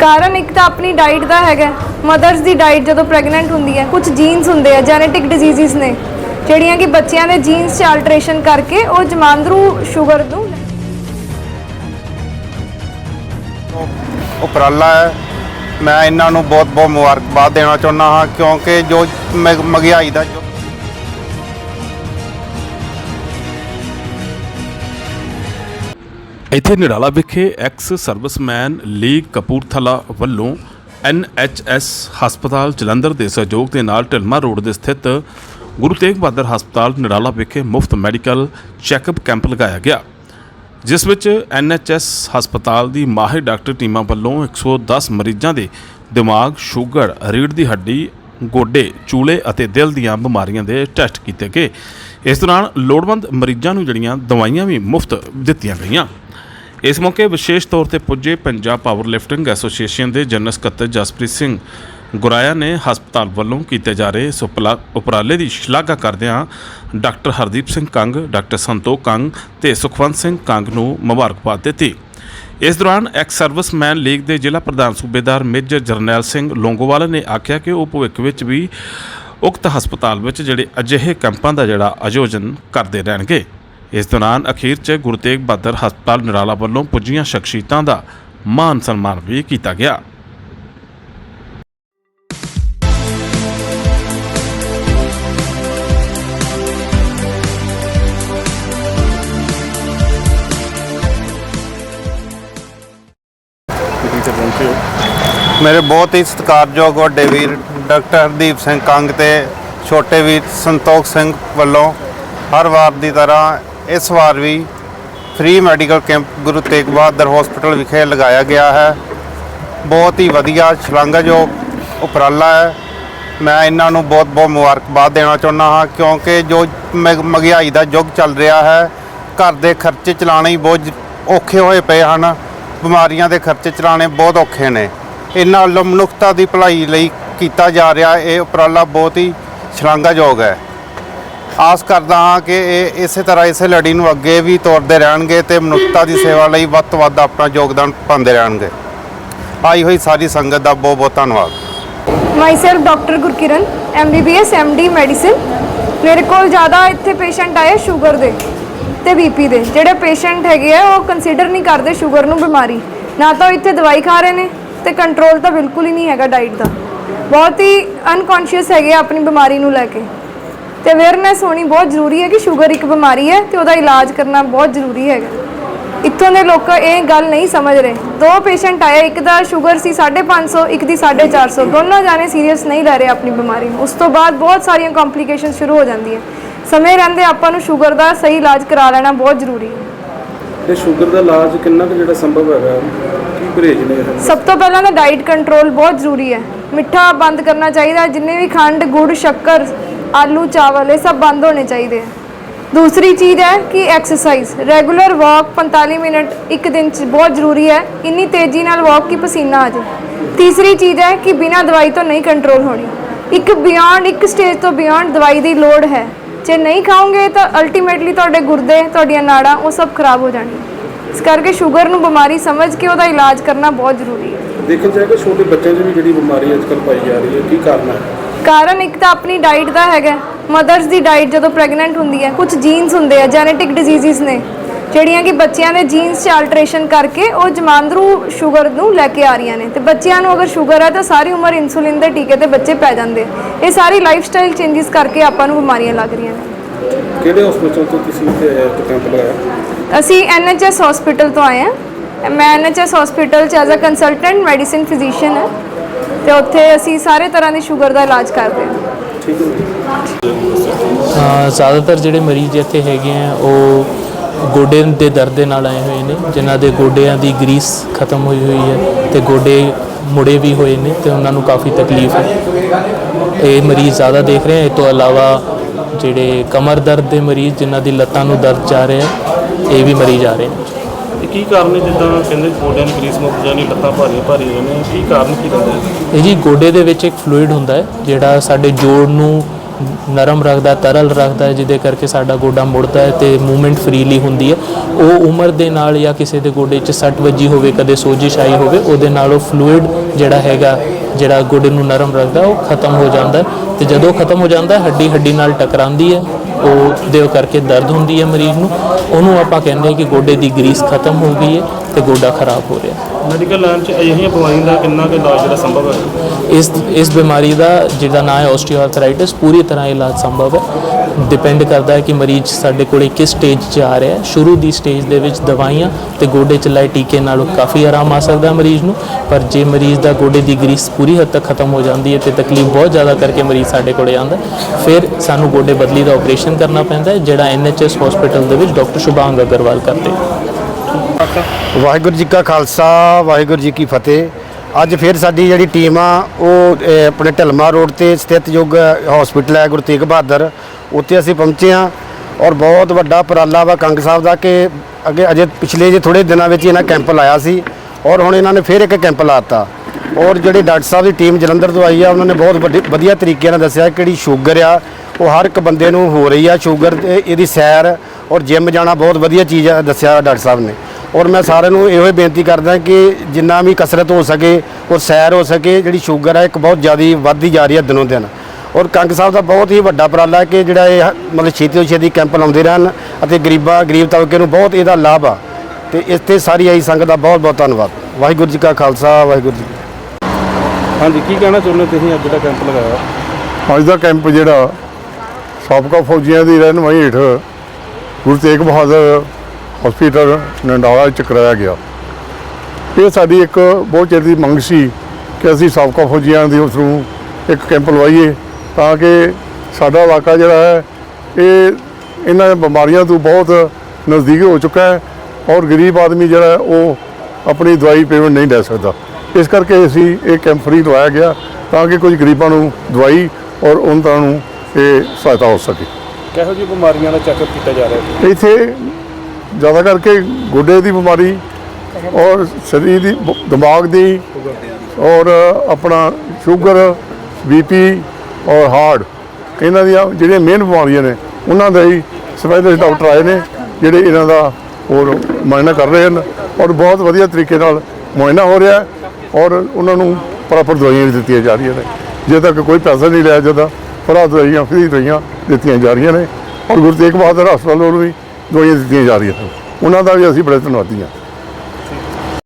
ਕਾਰਨ ਇੱਕ ਤਾਂ ਆਪਣੀ ਡਾਈਟ ਦਾ ਹੈਗਾ ਮਦਰਸ ਦੀ ਡਾਈਟ ਜਦੋਂ ਪ੍ਰੈਗਨੈਂਟ ਹੁੰਦੀ ਹੈ ਕੁਝ ਜੀਨਸ ਹੁੰਦੇ ਆ ਜੈਨੇਟਿਕ ਡਿਜ਼ੀਜ਼ਸ ਨੇ, ਜਿਹੜੀਆਂ ਕਿ ਬੱਚਿਆਂ ਦੇ ਜੀਨਸ 'ਚ ਆਲਟਰੇਸ਼ਨ ਕਰਕੇ ਉਹ ਜਮਾਂਦਰੂ ਸ਼ੂਗਰ ਨੂੰ ਉਪਰਾਲਾ ਹੈ। ਮੈਂ ਇਹਨਾਂ ਨੂੰ ਬਹੁਤ ਬਹੁਤ ਮੁਬਾਰਕਬਾਦ ਦੇਣਾ ਚਾਹੁੰਦਾ ਹਾਂ, ਕਿਉਂਕਿ ਜੋ ਮਹਿੰਗਾਈ ਦਾ ਜੋ ਇੱਥੇ ਨਿਰਾਲਾ ਵਿਖੇ ਐਕਸ ਸਰਵਿਸਮੈਨ ਲੀਗ ਕਪੂਰਥਲਾ ਵੱਲੋਂ ਐਨਐਚਐਸ ਹਸਪਤਾਲ ਜਲੰਧਰ ਦੇ ਸਹਿਯੋਗ ਦੇ ਨਾਲ ਢਿਲਮਾ ਰੋਡ ਦੇ ਸਥਿਤ ਗੁਰੂ ਤੇਗ ਬਹਾਦਰ ਹਸਪਤਾਲ ਨਿਰਾਲਾ ਵਿਖੇ ਮੁਫਤ ਮੈਡੀਕਲ ਚੈੱਕਅਪ ਕੈਂਪ ਲਗਾਇਆ ਗਿਆ ਜਿਸ ਵਿੱਚ ਐਨਐਚਐਸ ਹਸਪਤਾਲ ਦੀ ਮਾਹਿਰ ਡਾਕਟਰ ਟੀਮਾਂ ਵੱਲੋਂ 110 ਮਰੀਜ਼ਾਂ ਦੇ ਦਿਮਾਗ, ਸ਼ੂਗਰ, ਰੀੜ੍ਹ ਦੀ ਹੱਡੀ, ਗੋਡੇ, ਚੂਲੇ ਅਤੇ ਦਿਲ ਦੀਆਂ ਬਿਮਾਰੀਆਂ ਦੇ ਟੈਸਟ ਕੀਤੇ ਗਏ। ਇਸ ਦੌਰਾਨ ਲੋੜਵੰਦ ਮਰੀਜ਼ਾਂ ਨੂੰ ਜਿਹੜੀਆਂ ਦਵਾਈਆਂ ਵੀ ਮੁਫਤ ਦਿੱਤੀਆਂ ਗਈਆਂ। ਇਸ ਮੌਕੇ ਵਿਸ਼ੇਸ਼ ਤੌਰ ਤੇ ਪੁੱਜੇ ਪੰਜਾਬ ਪਾਵਰ ਲਿਫਟਿੰਗ ਐਸੋਸੀਏਸ਼ਨ ਦੇ ਜਨਰਲ ਸਕੱਤਰ ਜਸਪ੍ਰੀਤ ਸਿੰਘ ਗੁਰਾਇਆ ਨੇ ਹਸਪਤਾਲ ਵੱਲੋਂ ਕੀਤੇ ਜਾ ਰਹੇ ਇਸ ਉਪਲਾ- ਉਪਰਾਲੇ ਦੀ ਸ਼ਲਾਘਾ ਕਰਦਿਆਂ ਡਾਕਟਰ ਹਰਦੀਪ ਸਿੰਘ ਕੰਗ, ਡਾਕਟਰ ਸੰਤੋਖ ਕੰਗ ਤੇ ਸੁਖਵੰਤ ਸਿੰਘ ਕੰਗ ਨੂੰ ਮੁਬਾਰਕਬਾਦ ਦਿੱਤੀ। ਇਸ ਦੌਰਾਨ ਐਕਸ ਸਰਵਿਸਮੈਨ ਲੀਗ ਦੇ ਜ਼ਿਲ੍ਹਾ ਪ੍ਰਧਾਨ ਸੂਬੇਦਾਰ ਮੇਜਰ ਜਰਨੈਲ ਸਿੰਘ ਲੋਂਗੋਵਾਲ ਨੇ ਆਖਿਆ ਕਿ ਉਹ ਭਵਿੱਖ ਵਿੱਚ ਵੀ ਉਕਤ ਹਸਪਤਾਲ ਵਿੱਚ ਜਿਹੜੇ ਅਜਿਹੇ ਕੈਂਪਾਂ ਦਾ ਜਿਹੜਾ ਆਯੋਜਨ ਕਰਦੇ ਰਹਿਣਗੇ। ਇਸ ਦੌਰਾਨ ਅਖੀਰ 'ਚ ਗੁਰੂ ਤੇਗ ਬਹਾਦਰ ਹਸਪਤਾਲ ਨਰਾਲਾ ਵੱਲੋਂ ਪੁੱਜੀਆਂ ਸ਼ਖਸੀਅਤਾਂ ਦਾ ਮਾਨ ਸਨਮਾਨ ਵੀ ਕੀਤਾ ਗਿਆ। ਮੇਰੇ ਬਹੁਤ ਹੀ ਸਤਿਕਾਰਯੋਗ ਵੱਡੇ ਵੀਰ ਡਾਕਟਰ ਹਰਦੀਪ ਸਿੰਘ ਕੰਗ ਤੇ ਛੋਟੇ ਵੀਰ ਸੰਤੋਖ ਸਿੰਘ ਵੱਲੋਂ ਹਰ ਵਾਰ ਦੀ ਤਰ੍ਹਾਂ ਇਸ ਵਾਰ ਵੀ free medical camp Guru Tegh Bahadur hospital ਵਿਖੇ ਲਗਾਇਆ ਗਿਆ ਹੈ। ਬਹੁਤ ਹੀ ਵਧੀਆ, ਸ਼ਲਾਘਾਯੋਗ ਉਪਰਾਲਾ ਹੈ। ਮੈਂ ਇਹਨਾਂ ਨੂੰ ਬਹੁਤ ਬਹੁਤ ਮੁਬਾਰਕਬਾਦ ਦੇਣਾ ਚਾਹੁੰਦਾ ਹਾਂ, ਕਿਉਂਕਿ ਜੋ ਮ- ਮਹਿੰਗਾਈ ਦਾ ਯੁੱਗ ਚੱਲ ਰਿਹਾ ਹੈ, ਘਰ ਦੇ ਖਰਚੇ ਚਲਾਉਣੇ ਬਹੁਤ ਔਖੇ ਹੋਏ ਪਏ ਹਨ। ਬਿਮਾਰੀਆਂ ਦੇ ਖਰਚੇ ਚਲਾਉਣੇ ਬਹੁਤ ਔਖੇ ਨੇ। ਇਹਨਾਂ ਵੱਲੋਂ ਮਨੁੱਖਤਾ ਦੀ ਭਲਾਈ ਲਈ ਕੀਤਾ ਜਾ ਰਿਹਾ, ਇਹ ਉਪਰਾਲਾ ਬਹੁਤ ਹੀ ਸ਼ਲਾਘਾਯੋਗ ਹੈ। ਆਸ ਕਰਦਾ ਹਾਂ ਕਿ ਇਹ ਇਸੇ ਤਰ੍ਹਾਂ ਇਸੇ ਲੜੀ ਨੂੰ ਅੱਗੇ ਵੀ ਤੋਰਦੇ ਰਹਿਣਗੇ ਤੇ ਮਨੁੱਖਤਾ ਦੀ ਸੇਵਾ ਲਈ ਵੱਧ ਤੋਂ ਵੱਧ ਆਪਣਾ ਯੋਗਦਾਨ ਪਾਉਂਦੇ ਰਹਿਣਗੇ। ਆਈ ਹੋਈ ਸਾਰੀ ਸੰਗਤ ਦਾ ਬਹੁਤ ਬਹੁਤ ਧੰਨਵਾਦ। Myself doctor Gurkiran MBBS MD medicine. ਮੇਰੇ ਕੋਲ ਜ਼ਿਆਦਾ ਇੱਥੇ ਪੇਸ਼ੈਂਟ ਆਏ ਸ਼ੂਗਰ ਦੇ ਤੇ ਬੀਪੀ ਦੇ। ਜਿਹੜੇ ਪੇਸ਼ੈਂਟ ਹੈਗੇ ਆ, ਉਹ ਕੰਸੀਡਰ ਨਹੀਂ ਕਰਦੇ ਸ਼ੂਗਰ ਨੂੰ ਬਿਮਾਰੀ। ਨਾ ਤਾਂ ਉਹ ਇੱਥੇ ਦਵਾਈ ਖਾ ਰਹੇ ਨੇ ਤੇ ਕੰਟਰੋਲ ਤਾਂ ਬਿਲਕੁਲ ਹੀ ਨਹੀਂ ਹੈਗਾ ਡਾਈਟ ਦਾ। ਬਹੁਤ ਹੀ ਅਨਕੌਂਸ਼ੀਅਸ ਹੈਗੇ ਆ ਆਪਣੀ ਬਿਮਾਰੀ ਨੂੰ ਲੈ ਕੇ। ਤੇ ਅਵੇਅਰਨੈਸ ਹੋਣੀ ਬਹੁਤ ਜ਼ਰੂਰੀ ਹੈ ਕਿ ਸ਼ੂਗਰ ਇੱਕ ਬਿਮਾਰੀ ਹੈ ਤੇ ਉਹਦਾ ਇਲਾਜ ਕਰਨਾ ਬਹੁਤ ਜ਼ਰੂਰੀ ਹੈਗਾ। ਇੱਥੋਂ ਦੇ ਲੋਕ ਇਹ ਗੱਲ ਨਹੀਂ ਸਮਝ ਰਹੇ। ਦੋ ਪੇਸ਼ੈਂਟ ਆਏ ਇੱਕ ਦਾ ਸ਼ੂਗਰ ਸੀ 550 ਇੱਕ ਦੀ 450 ਦੋਨੋਂ ਜਾਣੇ ਸੀਰੀਅਸ ਨਹੀਂ ਲੈ ਰਹੇ ਆਪਣੀ ਬਿਮਾਰੀ ਨੂੰ। ਉਸ ਤੋਂ ਬਾਅਦ ਬਹੁਤ ਸਾਰੀਆਂ ਕੰਪਲਿਕੇਸ਼ਨ ਸ਼ੁਰੂ ਹੋ ਜਾਂਦੀਆਂ। ਸਮੇਂ ਰਹਿੰਦੇ ਆਪਾਂ ਨੂੰ ਸ਼ੂਗਰ ਦਾ ਸਹੀ ਇਲਾਜ ਕਰਾ ਲੈਣਾ ਬਹੁਤ ਜ਼ਰੂਰੀ ਹੈ। ਤੇ ਸ਼ੂਗਰ ਦਾ ਇਲਾਜ ਕਿੰਨਾ ਕੁ ਜਿਹੜਾ ਸੰਭਵ ਹੈਗਾ? ਕੀ ਪਰਹੇਜ਼ ਨੇ? ਸਭ ਤੋਂ ਪਹਿਲਾਂ ਤਾਂ ਡਾਈਟ ਕੰਟਰੋਲ ਬਹੁਤ ਜ਼ਰੂਰੀ ਹੈ। ਮਿੱਠਾ ਬੰਦ ਕਰਨਾ ਚਾਹੀਦਾ। ਜਿੰਨੇ ਵੀ ਖੰਡ ਗੁੜ ਸ਼ੱਕਰ ਆਲੂ, ਚਾਵਲ, ਇਹ ਸਭ ਬੰਦ ਹੋਣੇ ਚਾਹੀਦੇ ਹੈ ਦੂਸਰੀ ਚੀਜ਼ ਹੈ ਕਿ ਐਕਸਰਸਾਈਜ਼ ਰੈਗੂਲਰ ਵਾਕ 45 ਮਿੰਟ ਇੱਕ ਦਿਨ ਚ ਬਹੁਤ ਜ਼ਰੂਰੀ ਹੈ, ਇੰਨੀ ਤੇਜ਼ੀ ਨਾਲ ਵਾਕ ਕਿ ਪਸੀਨਾ ਆ ਜਾਏ। ਤੀਸਰੀ ਚੀਜ਼ ਹੈ ਕਿ ਬਿਨਾਂ ਦਵਾਈ ਤੋਂ ਨਹੀਂ ਕੰਟਰੋਲ ਹੋਣੀ। ਇੱਕ ਬਿਯੋਂਡ ਇੱਕ ਸਟੇਜ ਤੋਂ ਬਿਯੋਂਡ ਦਵਾਈ ਦੀ ਲੋੜ ਹੈ। ਜੇ ਨਹੀਂ ਖਾਓਗੇ ਤਾਂ ਅਲਟੀਮੇਟਲੀ ਤੁਹਾਡੇ ਗੁਰਦੇ, ਤੁਹਾਡੀਆਂ ਨਾੜਾਂ ਉਹ ਸਭ ਖਰਾਬ ਹੋ ਜਾਣਗੀਆਂ। ਇਸ ਕਰਕੇ ਸ਼ੂਗਰ ਨੂੰ ਬਿਮਾਰੀ ਸਮਝ ਕੇ ਉਹਦਾ ਇਲਾਜ ਕਰਨਾ ਬਹੁਤ ਜ਼ਰੂਰੀ ਹੈ। ਦੇਖਿਆ ਜਾਏਗਾ ਛੋਟੇ ਬੱਚਿਆਂ 'ਚ ਵੀ ਜਿਹੜੀ ਬਿਮਾਰੀ ਅੱਜ ਪਾਈ ਜਾ ਰਹੀ ਹੈ, ਕੀ ਕਾਰਨ ਹੈ? ਕਾਰਨ ਇੱਕ ਤਾਂ ਆਪਣੀ ਡਾਈਟ ਦਾ ਹੈਗਾ। ਮਦਰਸ ਦੀ ਡਾਈਟ ਜਦੋਂ ਪ੍ਰੈਗਨੈਂਟ ਹੁੰਦੀ ਹੈ ਕੁਝ ਜੀਨਸ ਹੁੰਦੇ ਆ ਜੈਨੇਟਿਕ ਡਿਜ਼ੀਜ਼ਸ ਨੇ ਜਿਹੜੀਆਂ ਕਿ ਬੱਚਿਆਂ ਦੇ ਜੀਨਸ 'ਚ ਆਲਟਰੇਸ਼ਨ ਕਰਕੇ ਉਹ ਜਮਾਂਦਰੂ ਸ਼ੂਗਰ ਨੂੰ ਲੈ ਕੇ ਆ ਰਹੀਆਂ ਨੇ। ਤੇ ਬੱਚਿਆਂ ਨੂੰ ਅਗਰ ਸ਼ੂਗਰ ਹੈ ਤਾਂ ਸਾਰੀ ਉਮਰ ਇਨਸੂਲਿਨ ਦੇ ਟੀਕੇ ਤੇ ਬੱਚੇ ਪੈ ਜਾਂਦੇ। ਇਹ ਸਾਰੀ ਲਾਈਫਸਟਾਈਲ ਚੇਂਜਸ ਕਰਕੇ ਆਪਾਂ ਨੂੰ ਬਿਮਾਰੀਆਂ ਲੱਗ ਰਹੀਆਂ ਨੇ। ਕਿਹੜੇ ਹਸਪਤਾਲ ਤੋਂ ਤੁਸੀਂ ਇੱਥੇ ਕੈਂਪ ਲਗਾਇਆ? ਅਸੀਂ ਐਨਐਚਐਸ ਹਸਪੀਟਲ ਤੋਂ ਆਏ ਹਾਂ। ਮੈਂ ਐਨਐਚਐਸ ਹਸਪੀਟਲ 'ਚ as a consultant medicine physician ਹਾਂ। ਤੇ ਉੱਥੇ ਅਸੀਂ ਸਾਰੇ ਤਰ੍ਹਾਂ ਦੀ ਸ਼ੂਗਰ ਦਾ ਇਲਾਜ ਕਰਦੇ ਹਾਂ। ਠੀਕ ਹੈ ਜ਼ਿਆਦਾਤਰ ਜਿਹੜੇ ਮਰੀਜ਼ ਇੱਥੇ ਹੈਗੇ ਆ, ਉਹ ਗੋਡੇ ਦੇ ਦਰਦ ਦੇ ਨਾਲ ਆਏ ਹੋਏ ਨੇ, ਜਿਨ੍ਹਾਂ ਦੇ ਗੋਡਿਆਂ ਦੀ ਗਰੀਸ ਖਤਮ ਹੋਈ ਹੋਈ ਹੈ ਤੇ ਗੋਡੇ ਮੁੜੇ ਵੀ ਹੋਏ ਨੇ ਤੇ ਉਹਨਾਂ ਨੂੰ ਕਾਫੀ ਤਕਲੀਫ ਹੈ। ਇਹ ਮਰੀਜ਼ ਜ਼ਿਆਦਾ ਦੇਖ ਰਹੇ ਆ। ਇਹ ਤੋਂ ਇਲਾਵਾ ਜਿਹੜੇ ਕਮਰ ਦਰਦ ਦੇ ਮਰੀਜ਼, ਜਿਨ੍ਹਾਂ ਦੀ ਲੱਤਾਂ ਨੂੰ ਦਰਦ ਜਾ ਰਿਹਾ ਹੈ ਇਹ ਵੀ ਮਰੀਜ਼ ਆ ਰਹੇ ਨੇ। ਇਹ ਕੀ ਕਾਰਨ ਹੈ ਜਿੱਦਾਂ ਕਹਿੰਦੇ ਗੋਡਿਆਂ ਦੀ ਗਰੀਸ ਮੁੱਕ ਜਾਣੀ ਲੱਤਾਂ ਭਾਰੀਆਂ ਭਾਰੀਆਂ ਰਹਿੰਦੀਆਂ ਕੀ ਕਾਰਨ ਕੀ ਰਹਿੰਦਾ ਹੈ? ਇਹ ਜੀ ਗੋਡੇ ਦੇ ਵਿੱਚ ਇੱਕ ਫਲੂਇਡ ਹੁੰਦਾ ਹੈ, ਜਿਹੜਾ ਸਾਡੇ ਜੋੜ ਨੂੰ ਨਰਮ ਰੱਖਦਾ, ਤਰਲ ਰੱਖਦਾ ਹੈ, ਜਿਹਦੇ ਕਰਕੇ ਸਾਡਾ ਗੋਡਾ ਮੁੜਦਾ ਹੈ ਤੇ ਮੂਵਮੈਂਟ ਫ੍ਰੀਲੀ ਹੁੰਦੀ ਹੈ। ਉਹ ਉਮਰ ਦੇ ਨਾਲ ਜਾਂ ਕਿਸੇ ਦੇ ਗੋਡੇ 'ਚ ਸੱਟ ਵੱਜੀ ਹੋਵੇ, ਕਦੇ ਸੋਜਿਸ਼ ਆਈ ਹੋਵੇ, ਉਹਦੇ ਨਾਲ ਉਹ ਫਲੂਇਡ ਜਿਹੜਾ ਹੈਗਾ ਜਿਹੜਾ ਗੋਡੇ ਨੂੰ ਨਰਮ ਰੱਖਦਾ ਉਹ ਖਤਮ ਹੋ ਜਾਂਦਾ ਤੇ ਜਦੋਂ ਖਤਮ ਹੋ ਜਾਂਦਾ ਹੱਡੀ ਹੱਡੀ ਨਾਲ ਟਕਰਾਉਂਦੀ ਹੈ। ਉਹ ਦੇ ਕਰਕੇ ਦਰਦ ਹੁੰਦੀ ਹੈ ਮਰੀਜ਼ ਨੂੰ। ਉਹਨੂੰ ਆਪਾਂ ਕਹਿੰਦੇ ਹਾਂ ਕਿ ਗੋਡੇ ਦੀ ਗਰੀਸ ਖਤਮ ਹੋ ਗਈ ਹੈ ਤੇ ਗੋਡਾ ਖਰਾਬ ਹੋ ਰਿਹਾ ਮੈਡੀਕਲ ਲਾਈਨ 'ਚ ਅਜਿਹੀਆਂ ਬਿਮਾਰੀਆਂ ਦਾ ਕਿੰਨਾ ਕੁ ਇਲਾਜ ਜਿਹੜਾ ਸੰਭਵ ਹੈ? ਇਸ ਇਸ ਬਿਮਾਰੀ ਦਾ ਜਿਹਦਾ ਨਾਮ ਹੈ ਆਸਟੀਓਆਰਥਰਾਈਟਿਸ ਪੂਰੀ ਤਰ੍ਹਾਂ ਇਲਾਜ ਸੰਭਵ ਹੈ। ਡਿਪੈਂਡ ਕਰਦਾ ਹੈ ਕਿ ਮਰੀਜ਼ ਸਾਡੇ ਕੋਲੇ ਕਿਸ ਸਟੇਜ 'ਚ ਆ ਰਿਹਾ ਹੈ। ਸ਼ੁਰੂ ਦੀ ਸਟੇਜ ਦੇ ਵਿੱਚ ਦਵਾਈਆਂ ਤੇ ਗੋਡੇ 'ਚ ਲਾਏ ਟੀਕੇ ਨਾਲ ਕਾਫੀ ਆਰਾਮ ਆ ਸਕਦਾ ਮਰੀਜ਼ ਨੂੰ। ਪਰ ਜੇ ਮਰੀਜ਼ ਦਾ ਗੋਡੇ ਦੀ ਗਰੀਸ ਪੂਰੀ ਹੱਦ ਤੱਕ ਖਤਮ ਹੋ ਜਾਂਦੀ ਹੈ ਤੇ ਤਕਲੀਫ ਬਹੁਤ ਜ਼ਿਆਦਾ ਕਰਕੇ ਮਰੀਜ਼ ਸਾਡੇ ਕੋਲੇ ਆਉਂਦਾ ਫਿਰ ਸਾਨੂੰ ਗੋਡੇ ਬਦਲੀ ਦਾ ਆਪਰੇਸ਼ਨ ਕਰਨਾ ਪੈਂਦਾ ਹੈ, ਜਿਹੜਾ ਐਨਐਚਐਸ ਹਸਪੀਟਲ ਦੇ ਵਿੱਚ ਡਾਕਟਰ ਸ਼ੁਭਾਂਗ ਅਗਰਵਾਲ ਕਰਦੇ। ਵਾਹਿਗੁਰੂ ਜੀ ਕਾ ਖਾਲਸਾ, ਵਾਹਿਗੁਰੂ ਜੀ ਕੀ ਫਤਿਹ। ਅੱਜ ਫਿਰ ਸਾਡੀ ਜਿਹੜੀ ਟੀਮ ਆ, ਉਹ ਆਪਣੇ ਢਲਮਾ ਰੋਡ ਤੇ ਸਥਿਤ ਯੋਗ ਹਸਪੀਟਲ ਹੈ, ਗੁਰੂ ਤੇਗ ਬਹਾਦਰ। ਉੱਥੇ ਅਸੀਂ ਪਹੁੰਚੇ ਹਾਂ ਔਰ ਬਹੁਤ ਵੱਡਾ ਉਪਰਾਲਾ ਵਾ ਕੰਗ ਸਾਹਿਬ ਦਾ ਕਿ ਅੱਗੇ ਅਜੇ ਪਿਛਲੇ ਜੇ ਥੋੜੇ ਦਿਨਾਂ ਵਿੱਚ ਇਹਨਾਂ ਕੈਂਪ ਲਾਇਆ ਸੀ ਔਰ ਹੁਣ ਇਹਨਾਂ ਨੇ ਫਿਰ ਇੱਕ ਕੈਂਪ ਲਾਤਾ ਔਰ ਜਿਹੜੇ ਡਾਕਟਰ ਸਾਹਿਬ ਦੀ ਟੀਮ ਜਲੰਧਰ ਤੋਂ ਆਈ ਆ, ਉਹਨਾਂ ਨੇ ਬਹੁਤ ਵੱਡੀ, ਵਧੀਆ ਤਰੀਕੇ ਨਾਲ ਦੱਸਿਆ ਕਿ ਜਿਹੜੀ ਸ਼ੂਗਰ ਆ, ਉਹ ਹਰ ਇੱਕ ਬੰਦੇ ਨੂੰ ਹੋ ਰਹੀ ਆ ਸ਼ੂਗਰ ਇਹਦੀ ਸੈਰ ਔਰ ਜਿਮ ਜਾਣਾ ਬਹੁਤ ਵਧੀਆ ਚੀਜ਼ ਆ ਦੱਸਿਆ ਡਾਕਟਰ ਸਾਹਿਬ ਨੇ। ਔਰ ਮੈਂ ਸਾਰਿਆਂ ਨੂੰ ਇਹੋ ਹੀ ਬੇਨਤੀ ਕਰਦਾ ਕਿ ਜਿੰਨਾ ਵੀ ਕਸਰਤ ਹੋ ਸਕੇ ਔਰ ਸੈਰ ਹੋ ਸਕੇ, ਜਿਹੜੀ ਸ਼ੂਗਰ ਆ, ਇੱਕ ਬਹੁਤ ਜ਼ਿਆਦਾ ਵੱਧਦੀ ਜਾ ਰਹੀ ਹੈ ਦਿਨੋਂ ਦਿਨ। ਔਰ ਕੰਗ ਸਾਹਿਬ ਦਾ ਬਹੁਤ ਹੀ ਵੱਡਾ ਉਪਰਾਲਾ ਹੈ ਕਿ ਜਿਹੜਾ ਇਹ ਮਤਲਬ ਛੇਤੀ ਤੋਂ ਛੇਤੀ ਕੈਂਪ ਲਾਉਂਦੇ ਰਹਿਣ ਅਤੇ ਗਰੀਬਾਂ ਗਰੀਬ ਤਬਕੇ ਨੂੰ ਬਹੁਤ ਇਹਦਾ ਲਾਭ ਆ। ਤੇ ਇਸ ਤੇ ਸਾਰੀ ਆਈ ਸੰਗਤ ਦਾ ਬਹੁਤ ਬਹੁਤ ਧੰਨਵਾਦ। ਵਾਹਿਗੁਰੂ ਜੀ ਕਾ ਖਾਲਸਾ ਵਾਹਿਗੁਰੂ ਜੀ। ਹਾਂਜੀ ਕੀ ਕਹਿਣਾ ਚਾਹੁੰਦੇ ਤੁਸੀਂ ਅੱਜ ਜਿਹੜਾ ਕੈਂਪ ਲਗਾਇਆ? ਅੱਜ ਦਾ ਕੈਂਪ ਜਿਹੜਾ ਸਾਬਕਾ ਫੌਜੀਆਂ ਦੀ ਰਹਿਨੁਮਾਈ ਹੇਠ ਗੁਰੂ ਤੇਗ ਬਹਾਦਰ ਹਸਪੀਟਲ ਨੰਡਾਲਾ ਵਿੱਚ ਕਰਾਇਆ ਗਿਆ। ਇਹ ਸਾਡੀ ਇੱਕ ਬਹੁਤ ਚਿਰ ਦੀ ਮੰਗ ਸੀ ਕਿ ਅਸੀਂ ਸਾਬਕਾ ਫੌਜੀਆਂ ਦੀ ਉਸ ਨੂੰ ਇੱਕ ਕੈਂਪ ਲਵਾਈਏ। ਤਾਂ ਕਿ ਸਾਡਾ ਇਲਾਕਾ ਜਿਹੜਾ ਹੈ ਇਹ ਇਹਨਾਂ ਬਿਮਾਰੀਆਂ ਤੋਂ ਬਹੁਤ ਨਜ਼ਦੀਕ ਹੋ ਚੁੱਕਾ ਹੈ ਔਰ ਗਰੀਬ ਆਦਮੀ ਜਿਹੜਾ ਉਹ ਆਪਣੀ ਦਵਾਈ ਪੇਮੈਂਟ ਨਹੀਂ ਲੈ ਸਕਦਾ। ਇਸ ਕਰਕੇ ਅਸੀਂ ਇਹ ਕੈਂਪ ਫ੍ਰੀ ਲਵਾਇਆ ਗਿਆ ਤਾਂ ਕਿ ਕੁਝ ਗਰੀਬਾਂ ਨੂੰ ਦਵਾਈ ਔਰ ਉਹਨਾਂ ਨੂੰ ਇਹ ਸਹਾਇਤਾ ਹੋ ਸਕੇ। ਕਿਹੋ ਜਿਹੀ ਬਿਮਾਰੀਆਂ ਦਾ ਚੈੱਕਅਪ ਕੀਤਾ ਜਾ ਰਿਹਾ ਹੈ? ਇੱਥੇ ਜ਼ਿਆਦਾ ਕਰਕੇ ਗੋਡੇ ਦੀ ਬਿਮਾਰੀ ਔਰ ਸਰੀਰ ਦੀ ਦਿਮਾਗ ਦੀ ਔਰ ਆਪਣਾ ਸ਼ੂਗਰ ਬੀਪੀ ਔਰ ਹਾਰਡ ਇਹਨਾਂ ਦੀਆਂ ਜਿਹੜੀਆਂ ਮੇਨ ਬਿਮਾਰੀਆਂ ਨੇ, ਉਹਨਾਂ ਦਾ ਹੀ ਸਪੈਸ਼ਲਿਸਟ ਡਾਕਟਰ ਆਏ ਨੇ, ਜਿਹੜੇ ਇਹਨਾਂ ਦਾ ਹੋਰ ਮੁਆਇਨਾ ਕਰ ਰਹੇ ਹਨ ਔਰ ਬਹੁਤ ਵਧੀਆ ਤਰੀਕੇ ਨਾਲ ਮੁਆਇਨਾ ਹੋ ਰਿਹਾ ਔਰ ਉਹਨਾਂ ਨੂੰ ਪ੍ਰੋਪਰ ਦਵਾਈਆਂ ਵੀ ਦਿੱਤੀਆਂ ਜਾ ਰਹੀਆਂ ਨੇ। ਜੇ ਤੱਕ ਕੋਈ ਪੈਸਾ ਨਹੀਂ ਲਿਆ ਜਾਂਦਾ ਫਰਾ ਦਵਾਈਆਂ, ਫ੍ਰੀ ਦਵਾਈਆਂ ਦਿੱਤੀਆਂ ਜਾ ਰਹੀਆਂ ਨੇ ਔਰ ਗੁਰੂ ਤੇਗ ਬਹਾਦਰ ਹਸਪਤਾਲ ਵੱਲੋਂ ਵੀ ਦਵਾਈਆਂ ਦਿੱਤੀਆਂ ਜਾ ਰਹੀਆਂ ਹਨ ਉਹਨਾਂ ਦਾ ਵੀ ਅਸੀਂ ਬੜੇ ਧੰਨਵਾਦੀ ਹਾਂ।